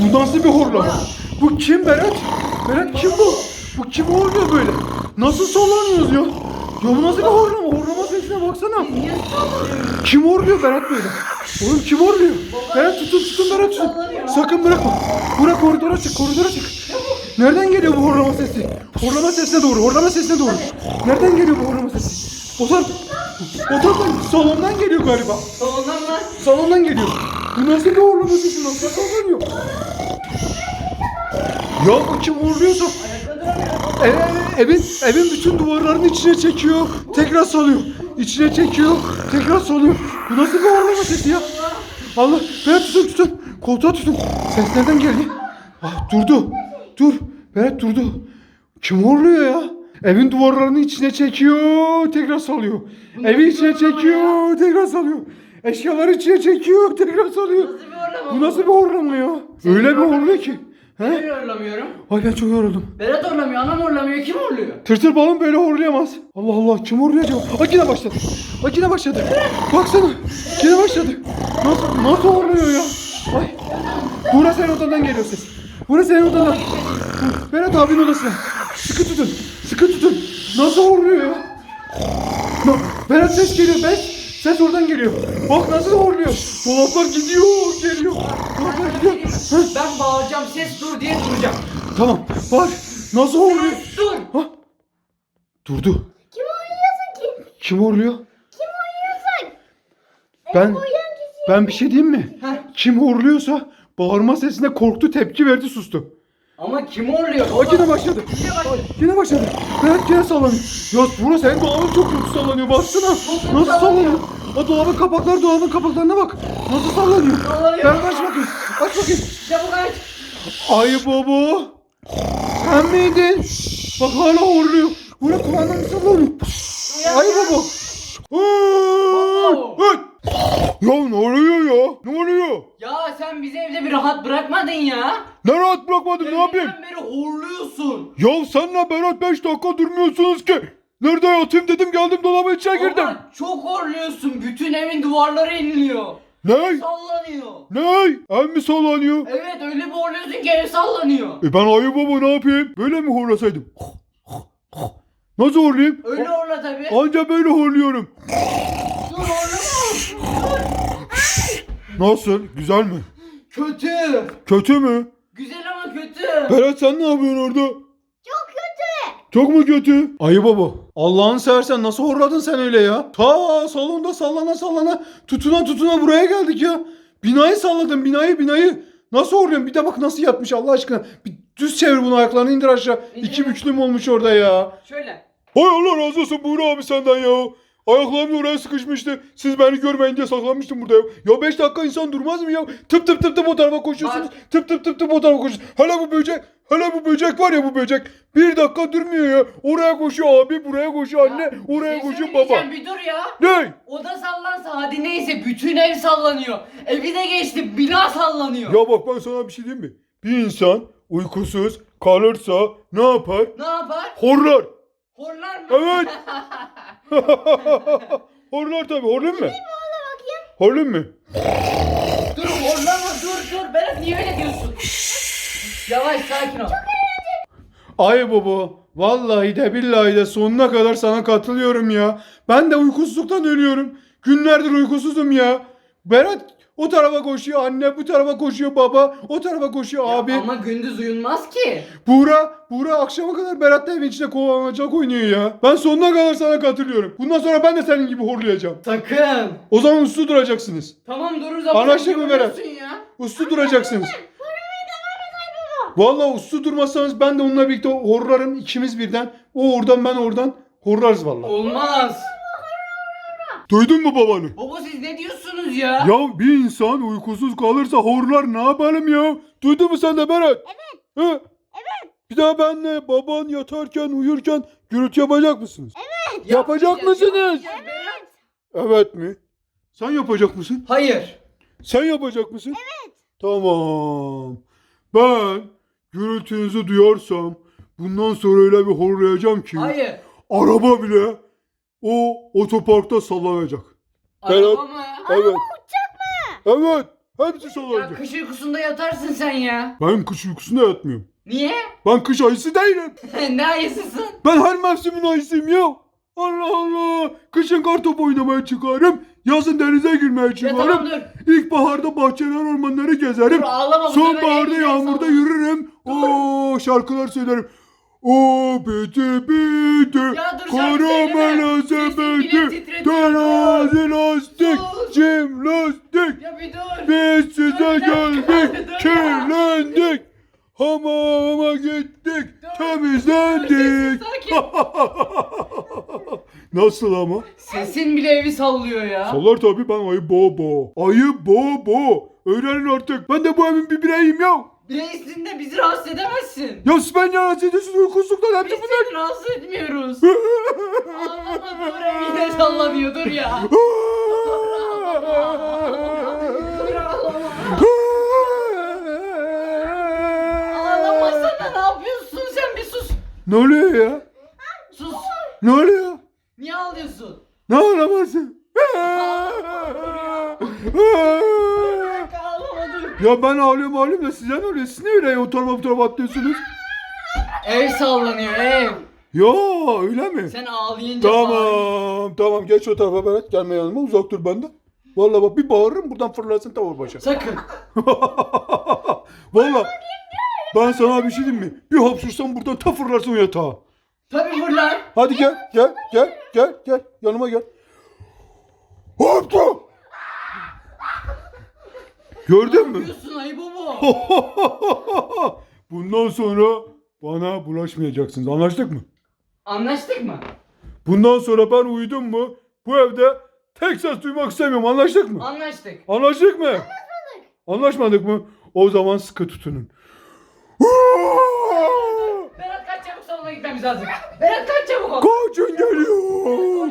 Bu nasıl bir horlama? Bu kim Berat? Berat kim bu? Bu kim horluyor böyle? Nasıl sallanıyoruz ya? Ya bu nasıl bir horlama? Horlama sesine baksana. Kim horluyor Berat böyle? Oğlum kim horluyor? Berat tutun tutun Berat tutun. Sakın bırakma. Burak koridora çık koridora çık. Nereden geliyor bu horlama sesi? Horlama sesine doğru, horlama sesine doğru. Nereden geliyor bu horlama sesi? O taraf, o taraftan, salondan geliyor galiba. Salondan mı? Salondan geliyor. Bu nasıl bir horlama sesi? Nasıl sallanıyor? Ya bu kim horluyorsa e- evin, evin bütün duvarlarını içine çekiyor. Tekrar salıyor. İçine çekiyor. Tekrar salıyor. Bu nasıl bir horlama sesi ya? Allah. Berat tutun tutun. Koltuğa tutun. Ses nereden geldi? Ah durdu. Dur. Berat durdu. Kim horluyor ya? Evin duvarlarını içine çekiyor. Tekrar salıyor. Bu Evi nasıl içine çekiyor. Tekrar salıyor. Eşyaları içine çekiyor. Tekrar salıyor. Nasıl bir horlama Bu nasıl bir horlama ya? Öyle bir horluyor ki. Ben He? horlamıyorum. Ay ben çok yoruldum. Berat horlamıyor, anam horlamıyor. Kim horluyor? Tırtır balon böyle horlayamaz. Allah Allah kim horluyor acaba? Ay yine başladı. Ay yine başladı. Baksana. Yine başladı. Nasıl, nasıl horluyor ya? Ay. Burası senin odandan geliyor ses. Burası senin odandan. Berat abinin odasına. Sıkı tutun. Sıkı tutun. Nasıl horluyor ya? Berat ses geliyor. Ben ses oradan geliyor. Bak nasıl horluyor. Dolaplar gidiyor, geliyor. Dolaplar gidiyor. Ben bağıracağım, ses dur diye duracağım. tamam. Bak nasıl horluyor. Dur! Ha? Durdu. Kim oynuyorsun ki? Kim horluyor? Kim oynuyorsun? Ben ben bir şey diyeyim mi? Heh. Kim horluyorsa bağırma sesine korktu, tepki verdi, sustu. Ama kim horluyor? Ay yine başladı. Yine başladı. Yine başladı. Evet yine sallanıyor. Ya burası senin dolabın çok kötü sallanıyor. Baksana. Nasıl sallanıyor. O dolabın kapakları, dolabın kapaklarına bak. Nasıl sallanıyor? Sallanıyor. Ben aç bakayım. Aç bakayım. Çabuk aç. Ay baba. Sen miydin? Bak hala horluyor. Buraya kulağından sallanıyor. Ay baba. Hey! Ya ne oluyor ya? Ne oluyor? Ya sen bizi evde bir rahat bırakmadın ya. Ne rahat bırakmadım ne yapayım? Deminden beri horluyorsun. Ya senle Berat 5 dakika durmuyorsunuz ki. Nerede yatayım dedim geldim dolabın içine girdim. Ama çok horluyorsun. Bütün evin duvarları inliyor. Ne? Sallanıyor. Ne? Ev mi sallanıyor? Evet öyle bir horluyorsun ki ev sallanıyor. E ben ayı baba ne yapayım? Böyle mi horlasaydım? Nasıl horlayayım? Öyle horla tabii. Anca böyle horluyorum. Dur horlama. Nasıl? Güzel mi? Kötü. Kötü mü? Güzel ama kötü. Berat sen ne yapıyorsun orada? Çok mu kötü? Ayı baba. Allah'ını seversen nasıl horladın sen öyle ya? Ta salonda sallana sallana tutuna tutuna buraya geldik ya. Binayı salladın binayı binayı. Nasıl horluyorsun? Bir de bak nasıl yatmış Allah aşkına. Bir düz çevir bunu ayaklarını indir aşağı. İki büklüm olmuş orada ya. Şöyle. Hay Allah razı olsun Buğra abi senden ya. Ayaklarım oraya sıkışmıştı. Siz beni görmeyin diye saklanmıştım burada ya. Ya 5 dakika insan durmaz mı ya? Tıp tıp tıp tıp o tarafa koşuyorsunuz. Tıp tıp tıp tıp o tarafa koşuyorsunuz. Hele bu böcek, hele bu böcek var ya bu böcek. Bir dakika durmuyor ya. Oraya koşuyor abi, buraya koşuyor anne, Ya, oraya bir şey koşuyor baba. söyleyeceğim, Bir dur ya. Ne? Oda sallansa hadi neyse bütün ev sallanıyor. Evi de geçti bina sallanıyor. Ya bak ben sana bir şey diyeyim mi? Bir insan uykusuz kalırsa ne yapar? Ne yapar? Horlar. Horlar mı? Evet. Horlar tabii. Horlayayım mı? Horlayayım mı? dur horlama dur dur. Berat niye öyle diyorsun? Yavaş sakin ol. Ay baba vallahi de billahi de sonuna kadar sana katılıyorum ya. Ben de uykusuzluktan ölüyorum. Günlerdir uykusuzum ya. Berat o tarafa koşuyor anne bu tarafa koşuyor baba o tarafa koşuyor Ya abi. Ama gündüz uyunmaz ki. Buğra Buğra, akşama kadar Berat'la evin içinde kovalamacak oynuyor ya. Ben sonuna kadar sana katılıyorum. Bundan sonra ben de senin gibi horlayacağım. Sakın. O zaman uslu duracaksınız. Tamam dururuz ama Anlaştık mı Berat? ya. Uslu duracaksınız. Vallahi uslu durmazsanız ben de onunla birlikte horlarım ikimiz birden. O oradan ben oradan horlarız vallahi. Olmaz. Duydun mu babanı? Baba siz ne diyorsunuz ya? Ya bir insan uykusuz kalırsa horlar ne yapalım ya? Duydun mu sen de Berat? Evet. He? Evet. Bir daha benle baban yatarken uyurken gürültü yapacak mısınız? Yapacak Yapmayacağız, mısınız? Berat. Evet mi? Sen yapacak mısın? Hayır. Sen yapacak mısın? Evet. Tamam. Ben gürültünüzü duyarsam bundan sonra öyle bir horlayacağım ki Hayır. araba bile o otoparkta sallanacak. Araba mı? Evet. Evet. Hepsi Ya sallanacak. kış uykusunda yatarsın sen ya. Ben kış uykusunda yatmıyorum. Niye? Ben kış ayısı değilim. ne ayısısın? Ben her mevsimin ayısıyım ya. Allah Allah. Kışın kartop oynamaya çıkarım. Yazın denize girmeye Ya çıkarım. tamam dur. İlkbaharda bahçeler ormanları gezerim. Dur ağlama. bu sefer Sonbaharda yağmurda güzel yürürüm. Oo şarkılar söylerim. O biti biti. Ya dur şarkı söyleme. Terazi lastik. Cim lastik. Ya bir dur. Biz size geldik. Kirlendik. Hamama gittik. Temizlendik. Nasıl ama? Sesin bile evi sallıyor ya. Sallar tabii ben ayı bobo. Ayı bobo. Öğrenin artık. Ben de bu evin bir bireyiyim ya. Bireysinde de bizi rahatsız edemezsin. Ya siz ben ya ediyorsunuz uykusuzluktan Biz hepsi bunlar. seni rahatsız etmiyoruz. Ağlama dur ev yine sallanıyor dur ya. Dur ağlama. Ağlamasana ne yapıyorsun sen bir sus. ne oluyor ya? Sus. Ne oluyor? Niye ağlıyorsun? Ne ağlaması? Ya ben ağlıyorum ağlıyorum da size ne oluyor? Siz ne öyle o tarafa bu atlıyorsunuz? Ev sallanıyor ev. Ya öyle mi? Sen ağlayınca bağır. Tamam tamam geç o tarafa Berat gelme yanıma uzak dur benden. Vallahi bak bir bağırırım buradan fırlarsın tavır başa. Sakın. Vallahi ben sana bir şey diyeyim mi? Bir hapşursam buradan ta fırlarsın o yatağa. Tabii fırlar. Hadi gel gel gel gel gel yanıma gel. Hoptu. Gördün mü? Yapıyorsun ayı baba. Bundan sonra bana bulaşmayacaksınız. Anlaştık mı? Anlaştık mı? Bundan sonra ben uyudum mu bu evde tek ses duymak istemiyorum. Anlaştık mı? Anlaştık. Anlaştık mı? Anlaşmadık mı? O zaman sıkı tutunun. Berat kaç çabuk salona gitmemiz lazım. Berat kaç çabuk ol. Kaçın geliyor.